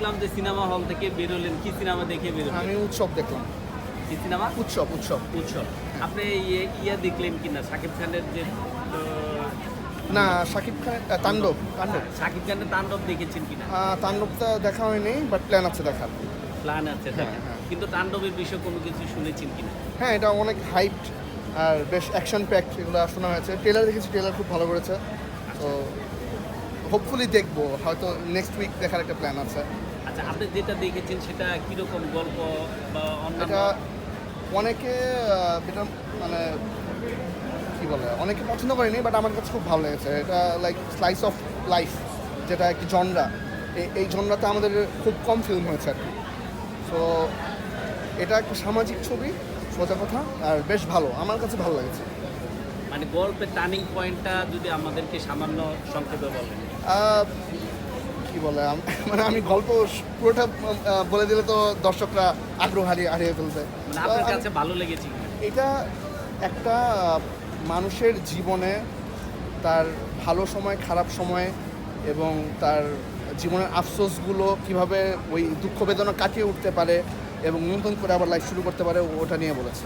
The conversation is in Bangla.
দেখলাম যে সিনেমা হল থেকে বেরোলেন। কি সিনেমা দেখে বেরোলেন? আমি উৎসব দেখলাম। কি সিনেমা? উৎসব উৎসব। উৎসব। আপনি ইয়ে ইয়ে দেখলেন কিনা? শাকিব খানের যে না শাকিব খান তাণ্ডব তাণ্ডব। শাকিব খানের তাণ্ডব দেখেছেন কিনা? তাণ্ডবটা দেখা হয়নি বাট প্ল্যান আছে দেখার। প্ল্যান আছে হ্যাঁ, দেখা। হ্যাঁ। কিন্তু তাণ্ডবের বিষয়ে কোনো কিছু শুনেছেন কিনা? হ্যাঁ এটা অনেক হাইট আর বেশ অ্যাকশন প্যাক এগুলো শোনা হয়েছে। ট্রেলার দেখেছি ট্রেলার খুব ভালো করেছে। তো হোপফুলি দেখব হয়তো নেক্সট উইক দেখার একটা প্ল্যান আছে। আচ্ছা আপনি যেটা দেখেছেন সেটা কীরকম গল্প বা এটা অনেকে এটা মানে কি বলে অনেকে পছন্দ করেনি বাট আমার কাছে খুব ভালো লেগেছে। এটা লাইক স্লাইস অফ লাইফ যেটা একটি জনরা এই জনরাতে আমাদের খুব কম ফিল্ম হয়েছে আর কি। তো এটা একটা সামাজিক ছবি সোজা কথা আর বেশ ভালো আমার কাছে ভালো লেগেছে। মানে গল্পের টার্নিং পয়েন্টটা যদি আমাদেরকে সামান্য সংক্ষেপে বলেন। কি বলে মানে আমি গল্প পুরোটা বলে দিলে তো দর্শকরা আগ্রহ হারিয়ে হারিয়ে ফেলবে। মানে আপনার কাছে ভালো লেগেছে এটা একটা মানুষের জীবনে তার ভালো সময় খারাপ সময় এবং তার জীবনের আফসোসগুলো কীভাবে ওই দুঃখ বেদনা কাটিয়ে উঠতে পারে এবং নতুন করে আবার লাইফ শুরু করতে পারে ওটা নিয়ে বলেছে.